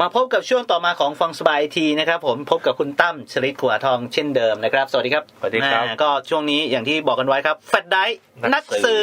มาพบกับช่วงต่อมาของฟังสบายทีนะครับ ผมพบกับคุณตั้มชลิตขัวทองเช่นเดิมนะครับ สวัสดีครับสวัสดีครับอ่าก็ช่วงนี้อย่างที่บอกกันไว้ครับแฟดไดนันักกสืสื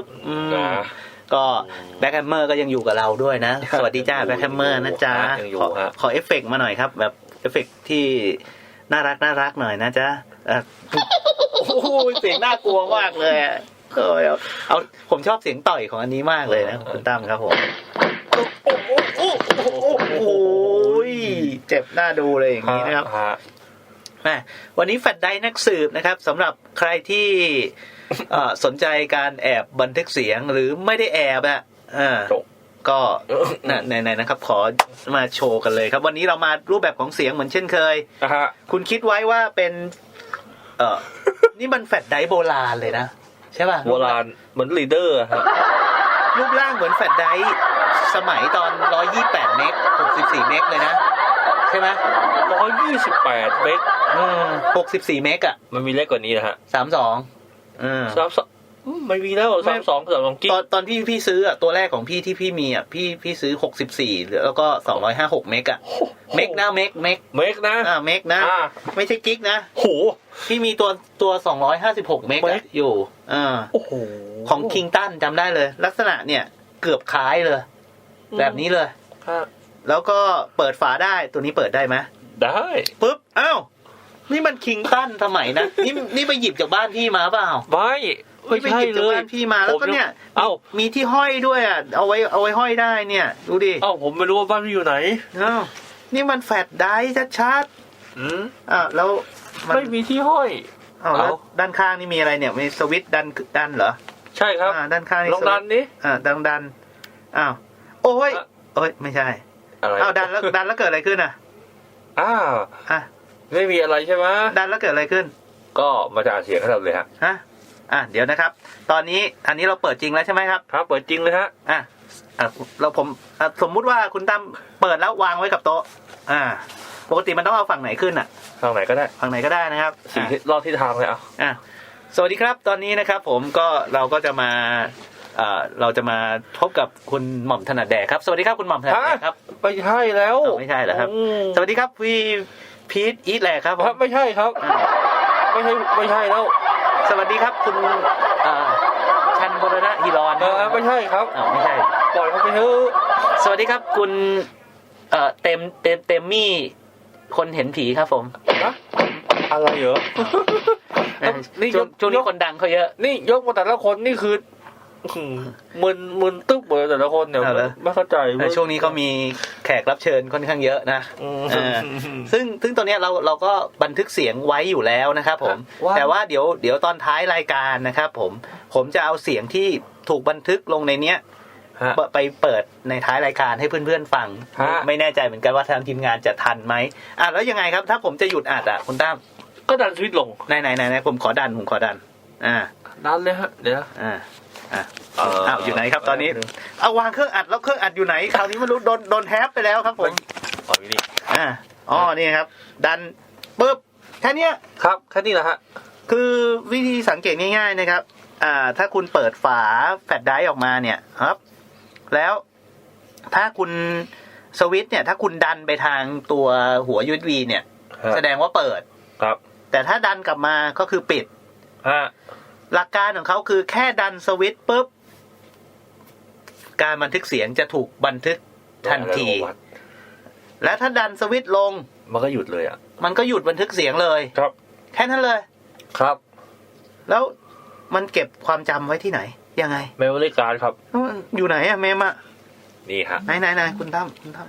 บอืมนะก็แบ็คแฮมเมอร์ก็ยังอยู่กับเราด้วยนะ สวัสดีจ้าแบ็คแฮมเมอร์นะจ๊ะยังอยู่ขอฮะขอเอฟเฟกต์มาหน่อยครับ แบบเอฟเฟกต์ที่น่ารักน่ารักหน่อยนะจ๊ะเอ่อโอ้โหเสียงน่ากลัวมากเลยอะเออเอาเอาผมชอบเสียงต่อยของอันนี้มากเลยนะคุณตั้มครับผม โอ้โหโอ้โหโอ้โหโอ้โหเจ็บหน้าดูเลยอย่างนี้นะครับฮะแหม่วันนี้แฟดไดนักสืบนะครับสำหรับใครที่สนใจการแอบบันทึกเสียงหรือไม่ได้แอบอะอ่าจบก็น่ะไหนๆนะครับ ขอมาโชว์กันเลยครับ วันนี้เรามารูปแบบของเสียงเหมือนเช่นเคยคุณคิดไว้ว่าเป็น เออนี่มันแฟดไดโบราณเลยนะ ใช่ป่ะโบราณเหมือนลีเดอร์รูปร่างเหมือนแฟดได สมัยตอน 128 เมก 64 เมกเลยนะ ใช่ไหมร้อยยี่สิบแปดเมกอืม64 เมกอะมันมีเล็กกว่านี้นะฮะ32อืมสามสองอืมไม่มีแล้วไม่สามสองสามสองกิ๊กตอนตอนที่พี่ซื้ออะตัวแรกของพี่ที่พี่มีอะพี่พี่ซื้อ 64 แล้วก็ 256 เมกอะเมกนะเมกเมกเมกนะอ่าเมกนะ อ่าไม่ใช่กิกนะ โห พี่มีตัวตัว 256 เมกเมอะกอยู่อ่าโอ้โหของคิงตันจำได้เลย ลักษณะเนี่ยเกือบคล้ายเลย แบบนี้เลยฮะแล้วก็เปิดฝาได้ตัวนี้เปิดได้ไหมได้ปุ๊บอ้าวนี่มันคิงตันสมัยนะนี่นี่ไปหยิบจากบ้านพี่มาเปล่าไม่ไม่นี่ไปใช่หยิบเลจากยบ้านพี่มาแล้วก็เนี่ย เอ้ามีที่ห้อยด้วยอะเอาไว้เอาไว้ห้อยได้เนี่ย ดูดิเอ้าผมไม่รู้ว่าบ้านพี่อยู่ไหนอ้าวนี่มันแฟดได้ชัดอืมๆอ่าวแล้วมันไม่มีที่ห้อยอ้าวแล้วเอ้าด้านข้างนี่มีอะไรเนี่ยมีสวิตช์ดันดันเหรอใช่ครับอ่าด้านข้างนี่ลองดันสวิตช์นี้อ่าดันดันอ้าว โอ้ยอะโอ้ยไม่ใช่อะไรอ้าวดันแล้วดันแล้วเกิดอะไรขึ้นอะอ้าวอะไม่มีอะไรใช่ไหมดันแล้วเกิดอะไรขึ้น ก็มาจากเสียงให้เราเลยฮะฮะอะเดี๋ยวนะครับ ตอนนี้อันนี้เราเปิดจริงแล้วใช่ไหมครับครับเปิดจริงเลยฮะอะอะเราผมอะสมมุติว่าคุณตั้มเปิดแล้ววางไว้กับโต๊ะ อ่า ปกติมันต้องเอาฝั่งไหนขึ้นอะทางไหนก็ได้ ฝั่งไหนก็ได้นะครับสิ่งอะที่รอดที่ทางเลยอะอะสวัสดีครับ ตอนนี้นะครับ ผมก็เราก็จะมา เอ่อเราจะมาพบกับคุณหม่อมถนัดแดกครับ สวัสดีครับคุณหม่อมถนัดแดกครับไม่ใช่แล้วอ้าวไม่ใช่เหรอครับมสวัสดีครับพี่พีทอีทแหลกครับผครัมบไม่ใช่ครับอ่าไม่ใช่ไม่ใช่แล้ว สวัสดีครับคุณเอ่อชันบรณะฮิรอนเออไม่ใช่ครับอ้าวไม่ใช่ปล่อยเขาไปเถอะสวัสดีครับคุณเอ่อเต็มเต็มเต็มมี่คนเห็นผีครับผมนะอะไรเหรอเอ่อนี่ช่วงยกช่วงนี้ยกคนดังเขาเยอะ นี่ยกมาแต่ละคนนี่คือหื มมึนมึนตึ๊บหมดเลยแต่ละคนเนี่ยเอาเหรอไม่เข้าใจแต่ช่วงนี้เขามีแขกรับเชิญค่อนข้างเยอะนะอืมเออซึ่งซึ่งตรงเนี้ยเราเราก็บันทึกเสียงไว้อยู่แล้วนะครับผมว่าแต่ว่าเดี๋ยวเดี๋ยวตอนท้ายรายการนะครับผมผมจะเอาเสียงที่ถูกบันทึกลงในเนี้ยฮะไปเปิดในท้ายรายการให้เพื่อนๆฟังฮะไม่แน่ใจเหมือนกันว่าทางทีมงานจะทันไหมอะแล้วยังไงครับ ถ้าผมจะหยุดอัดอะคุณตั้มก็ดันสวิตช์ลงไหนไหนไหนไหนผมขอดันผมขอดัน อ่าดันเลยฮะเดี๋ยวนะอ่า อ่าเอ้าวอยู่ไหนครับตอนนี้เอาวางเครื่องอัดแล้วเครื่องอัดอยู่ไหนคราวนี้ไม่รู้โดนโดนแฮปไปแล้วครับผมอ๋ออยู่นี่อ่าอ๋อนี่ครับ ดันปุ๊บแค่เนี้ยครับแค่นี้แหละฮะคือวิธีสังเกตง่าย ๆนะครับ อ่า ถ้าคุณเปิดฝาแฟลชไดรฟ์ออกมาเนี่ยครับ แล้วถ้าคุณสวิตช์เนี่ยถ้าคุณดันไปทางตัวหัว USB เนี่ยฮะแสดงว่าเปิดครับ แต่ถ้าดันกลับมาก็คือปิดฮะ หลักการของเขาคือแค่ดันสวิตช์ปุ๊บ การบันทึกเสียงจะถูกบันทึกทันที และถ้าดันสวิตช์ลง มันก็หยุดเลยอะ มันก็หยุดบันทึกเสียงเลย ครับ แค่นั้นเลย ครับ แล้วมันเก็บความจำไว้ที่ไหน ยังไงเมมโมรี่การ์ดครับแล้วมันอยู่ไหนอะเมมอะนี่ฮะไหนไหนไหนคุณตั้มคุณตั้ม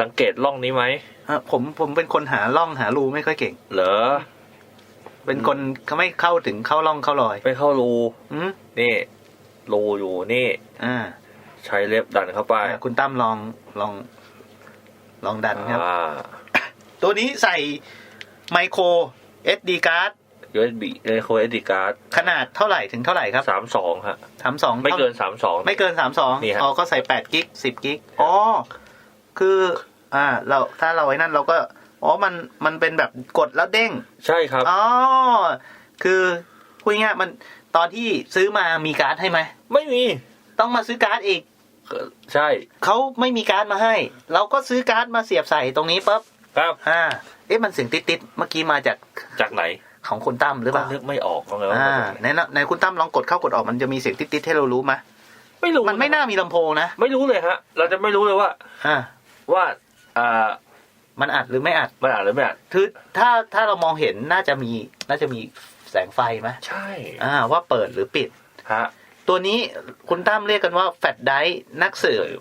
สังเกตร่องนี้ไหมอะผมผมเป็นคนหาล่องหารูไม่ค่อยเก่ง เหรอ เป็นคนเขาไม่เข้าถึงเข้าล่องเข้ารอยไปเข้ารูอืมนี่รูอยู่นี่ อ่า ใช้เล็บดันเข้าไปอะคุณตั้มลองลอง ลองดันครับอ่าตัวนี้ใส่ไมโคร SD card USB เรโคเอดีการ์ดขนาดเท่าไหร่ถึงเท่าไหร่ครับสามสองฮะสามสองไม่เกินสามสองไม่เกินสามสองนี่ฮะอ๋อก็ใส่แปดกิกสิบกิกอ๋อคือ อ่า เราถ้าเราไว้นั่นเราก็ อ๋อมันมันเป็นแบบกดแล้วเด้ง ใช่ครับอ๋อคือพูดง่ายๆมันตอนที่ซื้อมามีการ์ดให้ไหมไม่มี ต้องมาซื้อการ์ดอีกใช่เขาไม่มีการดมาให้ เราก็ซื้อการ์ดมาเสียบใส่ตรงนี้ปั๊บครับอ่าเอ๊ะมันเสียงติดๆเมื่อกี้มาจากจากไหนของคุณตั้มหรือเปก็ล่านึกไม่ออกว่าไงว่าอ่ามาจากไหนในนะในคุณตั้มลองกดเข้ากดออกมันจะมีเสียงติดๆให้เรารู้ไหมไม่รู้มันไม่น่ามีลำโพงนะไม่รู้เลยฮะ เราจะไม่รู้เลยว่าอ่าว่าอ่า มันอัดหรือไม่อัดมันอ่านหรือไม่อ่านคือถ้าถ้าเรามองเห็นน่าจะมีน่าจะมีแสงไฟไหมใช่อ่า ว่าเปิดหรือปิด ฮะ ตัวนี้คุณตั้มเรียกกันว่าแฟลชไดร์นักสืบ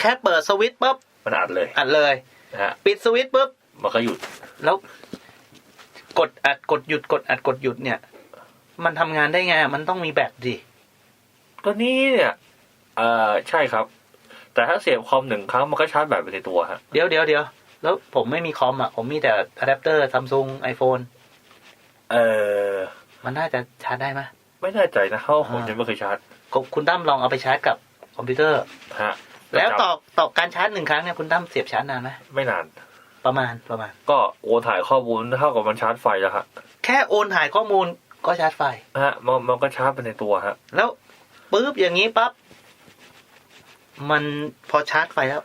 แค่เปิดสวิตช์ปุ๊บมันอ่านเลยอัดเลยนะฮะปิดสวิตช์ปุ๊บมันก็หยุด แล้วกดอัดกดหยุดกดอัดกดหยุดเนี่ย มันทำงานได้ไง มันต้องมีแบตดิก็นี่เนี่ยเอ่อใช่ครับ แต่ถ้าเสียบคอมหนึ่งครั้งมันก็ชาร์จแบตไปในตัวฮะ เดี๋ยวเดี๋ยวเดี๋ยว แล้วผมไม่มีคอมอะ ผมมีแต่อะแดปเตอร์ซัมซุงไอโฟนเออมันน่าจะชาร์จได้ไหมไม่แน่ใจนะเพราะผมอ่ายัยังไม่เคยชาร์จก็คุณตั้มลองเอาไปชาร์จกับคอมพิวเตอร์ฮะแล้วต่อต่อการชาร์จหนึ่งครั้งเนี่ยคุณตั้มเสียบชาร์จนานไหมไม่นาน ประมาณประมาณ ก็โอนถ่ายข้อมูลเท่ากับมันชาร์จไฟแล้วฮะแค่โอนถ่ายข้อมูลก็ชาร์จไฟฮะมันมันก็ชาร์จไปในตัวฮะ แล้วปุ๊บอย่างนี้ปั๊บมันพอชาร์จไฟแล้ว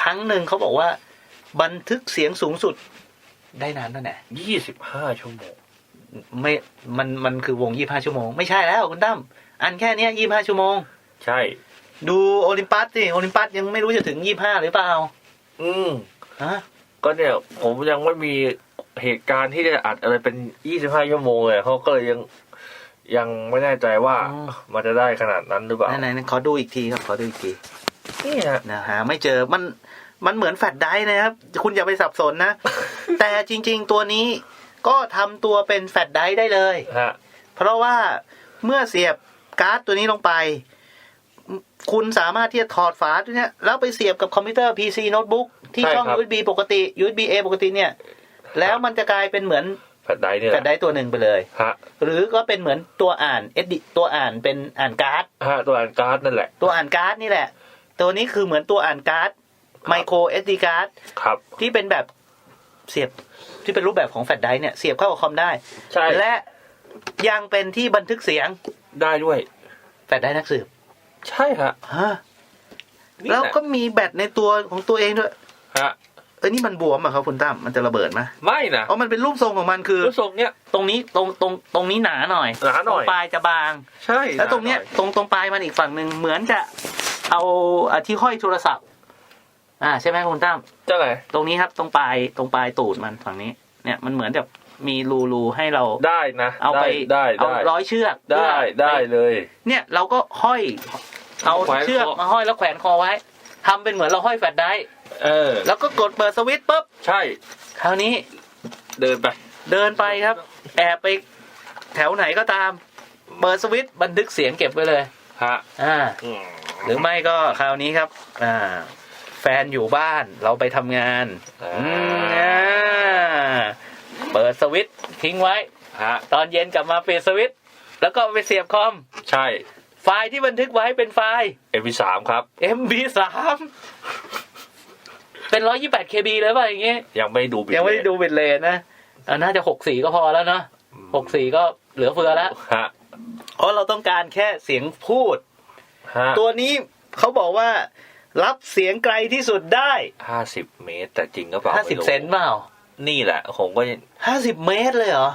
ครั้งหนึ่งเขาบอกว่า บันทึกเสียงสูงสุดได้นานเท่าไหร่ยี่สิบห้าชั่วโมง ไม่ มัน มันคือวงยี่ห้าชั่วโมง ไม่ใช่แล้วคุณตั้ม อันแค่เนี้ยี่ห้าชั่วโมง ใช่ ดูโอลิมปัสสิ โอลิมปัสยังไม่รู้จะถึงยี่ห้าหรือเปล่า อืมฮะ ก็เนี่ย ผมยังไม่มีเหตุการณ์ที่จะอัดอะไรเป็นยี่สิบห้าชั่วโมงเลยเขาก็เลยยังยังไม่แน่ใจว่ามันจะได้ขนาดนั้นหรือเปล่าไหนไหนขอดูอีกทีครับ ขอดูอีกทีนี่ฮะนะหาไม่เจอ มัน มันเหมือนแฟลชไดรฟ์นะครับ คุณอย่าไปสับสนนะ แต่จริง ๆ ตัวนี้ก็ทำตัวเป็นแฟลชไดรฟ์ได้เลย ฮะ เพราะว่าเมื่อเสียบการ์ดตัวนี้ลงไป คุณสามารถที่จะถอดฝาตัวเนี้ยแล้วไปเสียบกับคอมพิวเตอร์ PC โน้ตบุ๊กที่ช่อง USB ปกติ USB A ปกติเนี่ย แล้วมันจะกลายเป็นเหมือนแฟลชไดรฟ์เนี่ยแฟลชไดรฟ์ตัวหนึ่งไปเลย ฮะหรือก็เป็นเหมือนตัวอ่าน SD ตัวอ่านเป็นอ่านการ์ด ฮะตัวอ่านการ์ดนั่นแหละ ตัวอ่านการ์ดนี่แหละ ตัวนี้คือเหมือนตัวอ่านการ์ด ไมโคร SD การ์ดครับที่เป็นแบบเสียบที่เป็นรูปแบบของแฟลชไดรฟ์เนี่ยเสียบเข้ากับคอมได้ ใช่ และยังเป็นที่บันทึกเสียงได้ด้วย แฟลชไดรฟ์นักสืบใช่ฮะฮะนี่แล้วหะก็มีแบตในตัวของตัวเองด้วย ฮะเอ้ยนี่มันบวมอะครับคุณตั้มมันจะระเบิดไหมไม่นะอ๋อมันเป็นรูปทรงของมันคือ รูปทรงเนี้ย ตรงนี้ตรงตรงตรงนี้หนาหน่อยหนาหน่อย ตรงปลายจะบาง ใช่แล้วตรงเนี้ยตรงตรงปลายมันอีกฝั่งหนึ่งเหมือนจะเอาอะที่ห้อยโทรศัพท์ อ่าใช่ไหมคุณตั้มเจ้าไหนตรงนี้ครับ ตรงปลายตรงปลายตูดมันฝั่งนี้ เนี่ยมันเหมือนจะมีรูรูให้เราได้นะเอาไปได้เอาได้ร้อยเชือกได้เพื่อได้เลย เนี่ยเราก็ห้อย เอาแขวนเชือกคอมาห้อยแล้วแขวนคอไว้ทำเป็นเหมือนเราห้อยแฟลชไดรฟ์เออ แล้วก็กดเปิดสวิตช์ปุ๊บใช่ คราวนี้ เดินไป เดินไปครับ แอบไปแถวไหนก็ตาม เปิดสวิตช์บันทึกเสียงเก็บไว้เลยฮะอ่าอืมหรือไม่ก็คราวนี้ครับ อ่าแฟนอยู่บ้านเราไปทำงานอ่าอืมอ่าเปิดสวิตช์ทิ้งไว้ฮะตอนเย็นกลับมาเปิดสวิตช์แล้วก็ไปเสียบคอม ใช่ ไฟล์ที่บันทึกไว้เป็นไฟล์ MP3 ครับ MB3 เป็น 128 KB เลยป่ะอย่างเงี้ยยังไม่ดูบิตยังไม่ได้ดูบิตเลนนะอ่าน่าจะ 64 ก็พอแล้วเนาะ64 ก็เหลือเฟือแล้วฮะเพราะเราต้องการแค่เสียงพูดฮะตัวนี้เขาบอกว่า รับเสียงไกลที่สุดได้ห้าสิบเมตร แต่จริงก็เปล่าไม่รู้50เซนเปล่า นี่แหละ ผมก็ยัง50เมตรเลยเหรอ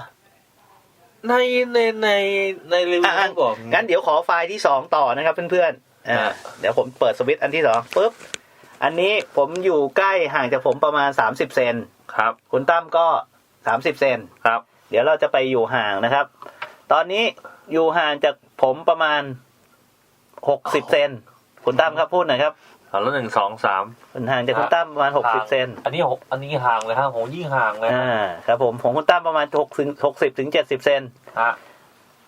ในในในในรีวิวอะบอกงั้นเดี๋ยวขอไฟล์ที่2ต่อนะครับเพื่อนๆอ่าอะเดี๋ยวผมเปิดสวิตช์อันที่สองปุ๊บ อันนี้ผมอยู่ใกล้ห่างจากผมประมาณ30เซนครับ คุณตั้มก็30เซนครับ เดี๋ยวเราจะไปอยู่ห่างนะครับ ตอนนี้อยู่ห่างจากผมประมาณ60เซนคุณตั้มครับพูดหน่อยครับ เอาแล้วหนึ่งสองสามคุณห่างจากคุณตั้มประมาณ60เซนอันนี้หกอันนี้ห่างเลยครับผมยิ่งห่างเลยอ่าครับผมผมคุณตั้มประมาณ6ถึง60ถึง70เซนฮะ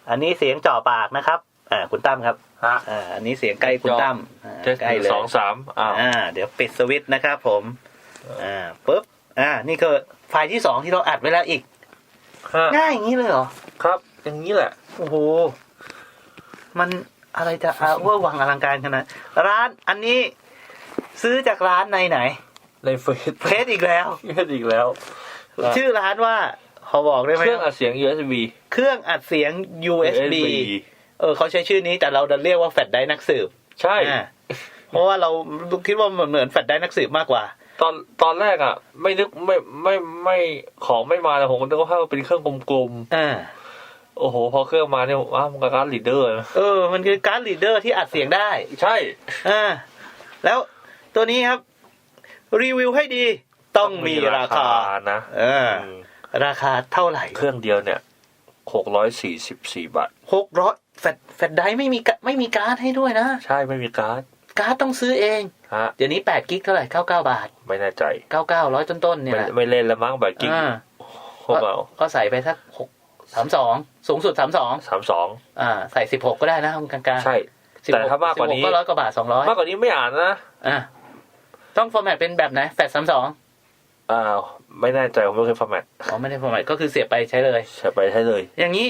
อันนี้เสียงจ่อปากนะครับ อ่า คุณตั้มครับฮะอ่าอันนี้เสียงใกล้คุณตั้มอ่าเจ็ดใกล้หนึ่เลงยสองสามอ้าวอ่า เดี๋ยวปิดสวิตช์นะครับผม อ่าปุ๊บอ่า นี่คือไฟล์ที่สองที่เราอัดไว้แล้วอีกฮะง่ายอย่างนี้เลยเหรอครับ อย่างนี้แหละโอ้โหมันอะไรจะอาเวอร์วังอลังการขนาดร้านอันนี้ ซื้อจากร้านในไหนในเฟซเพจอีกแล้ว เฟซอีกแล้วครับชื่อร้านว่าขอบอกได้ไหมเครื่องอัดเสียง USB เครื่องอัดเสียง USB เออเขาใช้ชื่อนี้แต่เราดันเรียกว่าแฟลชไดรฟ์นักสืบ ใช่อ่าเพราะว่าเราคิดว่ามันเหมือนแฟลชได้นักสืบมากกว่า ตอนตอนแรกอะ ไม่นึกไม่ไม่ไม่ของไม่มาแต่ผมก็นึกว่าเป็นเครื่องกลมอ่าๆโอ้โห พอเครื่องมาเนี่ยว้าวมันก็การ์ดลีดเดอร์นะเออ มันคือการ์ดลีดเดอร์ที่อัดเสียงได้ ใช่ อ่า แล้ว ตัวนี้ครับ รีวิวให้ดีต้องมีราคานะเออมราคาเท่าไหร่ เครื่องเดียวเนี่ยหกร้อยสี่สิบสี่บาทหกร้อยแฟลชแฟลชไดร์ไม่มีกะไม่มีการ์ดให้ด้วยนะ ใช่ไม่มีการ์ดการ์ดต้องซื้อเองฮะเดี๋ยวนี้แปดกิกเท่าไหร่เก้าเก้าบาท ไม่แน่ใจเก้าเก้าร้อยต้นๆเนี่ยไม่แหละไม่เล่นแล้วมั้งแบบกิ๊กอ่าพวกเราก็ใส่ไปสักหกสามสองสูงสุดสามสองสามสองอ่า ใส่สิบหกก็ได้นะกลางๆใช่16แต่ถ้ามากกว่านี้16ก็ร้อยกว่าบาทสองร้อยมากกว่านี้ไม่อ่านนะอ่า ต้องฟอร์แมตเป็นแบบไหนแฟลชสามสองอ่าไม่แน่ใจผมไม่เคยฟอร์แมตอ๋อไม่ได้ฟอร์แมตก็คือเสียบไปใช้เลยใช่ไปใช่เลย อย่างนี้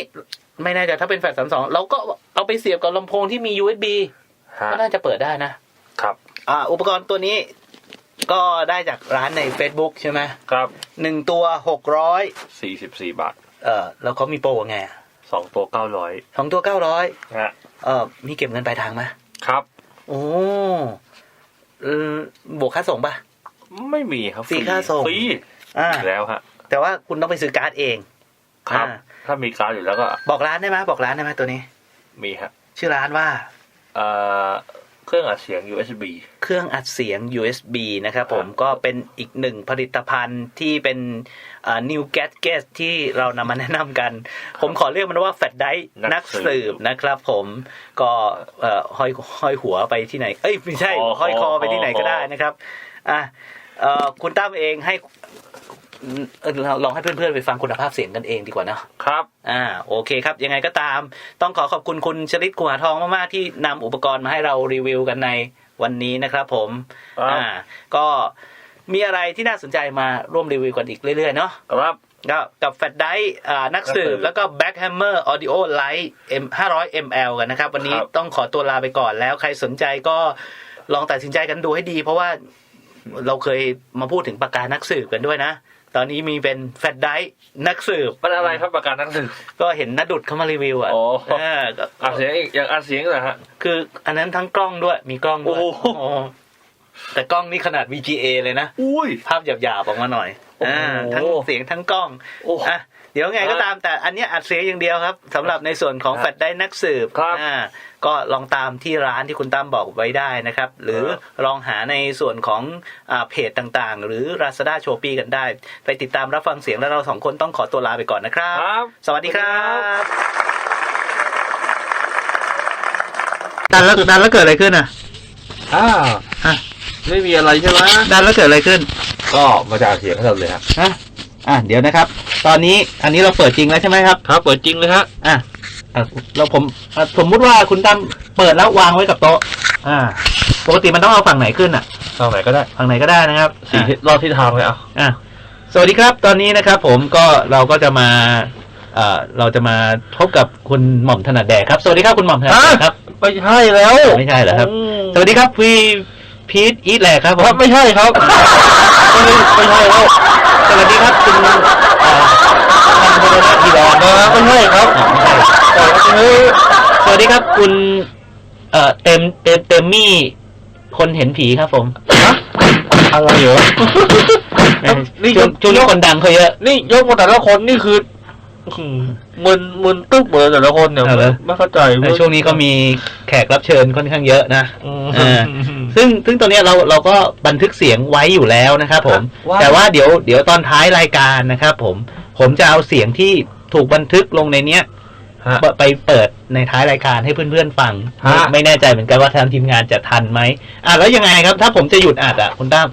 ไม่แน่ใจถ้าเป็นแฟลชสามสองเราก็เอาไปเสียบกับลำโพงที่มี USB ฮะก็น่าจะเปิดได้นะครับอ่าอุปกรณ์ตัวนี้ก็ได้จากร้านใน Facebook ใช่ไหมครับหนึ่งตัวหกร้อยสี่สิบสี่บาท เออแล้วเขามีโปรไงอะสองตัวเก้าร้อยสองตัวเก้าร้อยฮะเออมีเก็บเงินปลายทางไหมครับ โอ้เออ บวกค่าส่งป่ะไม่มีครับฟรีค่าส่งฟรีอ่าอยู่แล้วฮะแต่ว่าคุณต้องไปซื้อการ์ดเอง ครับอ่าถ้ามีการ์ดอยู่แล้วก็ บอกร้านได้ไหมบอกร้านได้ไหมตัวนี้ มีฮะชื่อร้านว่า เอ่อ เครื่องอัดเสียง USB เครื่องอัดเสียง USB นะครับผมก็เป็นอีกหนึ่งผลิตภัณฑ์ที่เป็นอ่า new gadget ที่เรานำมาแนะนำกัน ผมขอเรียกมันว่าแฟลชไดร์นันักกสืบสืบนะครับผมก็เอ่อห้อยห้อยหัวไปที่ไหน เอ้ยไม่ใช่คอห้อยคอคอไปที่ไหนก็ได้นะครับอะเอ่อคุณตั้มเองให้เออเรา ลองให้เพื่อนๆไปฟังคุณภาพเสียงกันเองดีกว่าเนาะครับ อ่า โอเคครับ ยังไงก็ตาม ต้องขอขอบคุณคุณชลิตกัวทองมากๆที่นำอุปกรณ์มาให้เรารีวิวกันในวันนี้นะครับผมครับอ่า ก็มีอะไรที่น่าสนใจมาร่วมรีวิวกันอีกเรื่อยๆเนาะ ครับก็กับแฟลชไดร์อ่านักสืบนักสืบแล้วก็ Backhammer Audio Lite M 500 ml กันนะครับ วันนี้ครับต้องขอตัวลาไปก่อนแล้วใครสนใจก็ลองตัดสินใจกันดูให้ดี เพราะว่าเราเคยมาพูดถึงปากกานักสืบกันด้วยนะ ตอนนี้มีเป็นแฟลชไดร์นักสืบมันอะไรครับประกันนักสืบก็เห็นนัดดุดเข้ามารีวิวอะอ๋อเออก็อัดเสียงอีกอย่างอัดเสียงเหรอฮะคืออันนั้นทั้งกล้องด้วยมีกล้องด้วยโอ้โหโอ้แต่กล้องนี่ขนาด VGA เลยนะอุ้ยภาพหยาบๆออกมาหน่อยโอ้โหอ่าทั้งเสียงทั้งกล้องโอ้อะ เดี๋ยวไงก็ครับตามแต่อันเนี้ยอัดเสียงอย่างเดียวครับสำหรับในส่วนของครับแฟลชได้นักสืบครับอ่าก็ลองตามที่ร้านที่คุณตั้มบอกไว้ได้นะครับ หรือครับลองหาในส่วนของอ่าเพจต่างๆ หรือ Lazada s h o p e e กันได้ ไปติดตามรับฟังเสียงแล้วเราสองคนต้องขอตัวลาไปก่อนนะครับครับสวัสดีครับดันแล้วดันแล้วเกิดอะไรขึ้นอะอ้าวฮะไม่มีอะไรใช่ไหมดันแล้วเกิดอะไรขึ้น ก็มาจากเสียงเราเลยฮะฮะอะเดี๋ยวนะครับ ตอนนี้อันนี้เราเปิดจริงแล้วใช่ไหมครับ ครับ เปิดจริงเลยฮะอะอะเราผมอะสมมุติว่าคุณตั้มเปิดแล้ววางไว้กับโต๊ะ อ่าปกติมันต้องเอาฝั่งไหนขึ้นอะทางไหนก็ได้ฝั่งไหนก็ได้นะครับสี่อะทิศรอบทิศทางเลยอะอะสวัสดีครับ ตอนนี้นะครับ ผมก็เราก็จะมาเอ่อเราจะมาพบกับคุณหม่อมถนัดแดกครับ สวัสดีครับคุณหม่อมถนัดแดกครับ ไม่ใช่แล้วไม่ใช่เหรอครับ มสวัสดีครับพีพีทอีทแหลกครับผครับมไม่ใช่ครับ ไม่ไม่ใช่แล้ว สวัสดีครับคุณเอ่อท่านพลนาทีรอนเออไม่ใช่ครับอะไม่ใช่เฮ้ยสวัสดีครับคุณ เอ่อเต็มเต็มเต็มมี่คนเห็นผีครับผมอะไรเหรอ นี่ช่วงช่วงนี้คนดังเขาเยอะ นี่ยกมาแต่ละคนนี่คือหื มมึนมึนตึ๊บเหมือนแต่ละคนเนี่ยเอาเหรอ ไม่เข้าใจในช่วงนี้ก็มีแขกรับเชิญค่อนข้างเยอะนะอืม เออซึ่งซึ่งตัวเนี้ยเราเราก็บันทึกเสียงไว้อยู่แล้วนะครับผมว่า แต่ว่าเดี๋ยวเดี๋ยวตอนท้ายรายการนะครับผม ผมจะเอาเสียงที่ถูกบันทึกลงในเนี้ย ฮะ ไปเปิดในท้ายรายการให้เพื่อนๆฟัง ฮะไม่ไม่แน่ใจเหมือนกันว่าทางทีมงานจะทันไหมอะแล้วยังไงครับ ถ้าผมจะหยุดอัดอะคุณตั้ม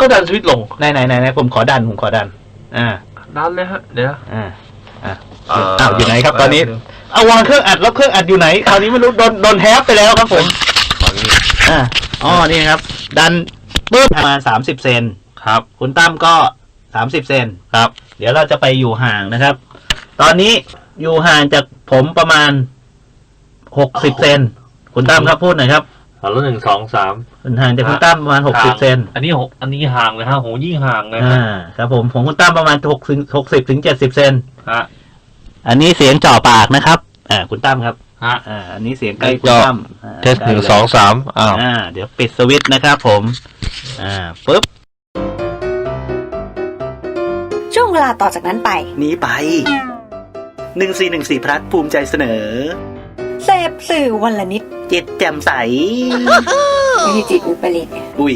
ก็ดันสวิตช์ลงไหนไหนไหนไหนผมขอดันผมขอดัน อ่า ดันเลยฮะ เดี๋ยวอ่าอ่า อ้าวอยู่ไหนครับตอนนี้เอาวางเครื่องอัดแล้วเครื่องอัดอยู่ไหนคราวนี้ไม่รู้โดนโดนแฮปไปแล้วครับผมฝั่งนี้อ่าอ๋อนี่ครับ ดันปุ๊บประมาณสามสิบเซนครับ คุณตั้มก็สามสิบเซนครับ เดี๋ยวเราจะไปอยู่ห่างนะครับ ตอนนี้อยู่ห่างจากผมประมาณหกสิบเซนคุณตั้มครับพูดหน่อยครับฝั่งละหนึ่งสองสามคุณห่างจากคุณตั้มประมาณหกสิบเซนอันนี้หกอันนี้ห่างเลยฮะโหยิ่งห่างเลยฮะอ่าครับผมผมคุณตั้มประมาณหกถึงหกสิบถึงเจ็ดสิบเซนฮะ อันนี้เสียงจ่อปากนะครับอ่าคุณตั้มครับฮะอ่าอันนี้เสียงใกล้นี่คุณก็ตั้มอ่าเทสใกล้หนึ่งเลยสองสามอ้าวอ่า เดี๋ยวปิดสวิตช์นะครับผม อ่าปุ๊บ ช่วงเวลาต่อจากนั้นไป นี้ไปหนึ่งสี่หนึ่งสี่พลัดภูมิใจเสนอ เสพสื่อวันละนิดจิตแจ่มใสไม่ใช่จิตอุปริต อุ้ย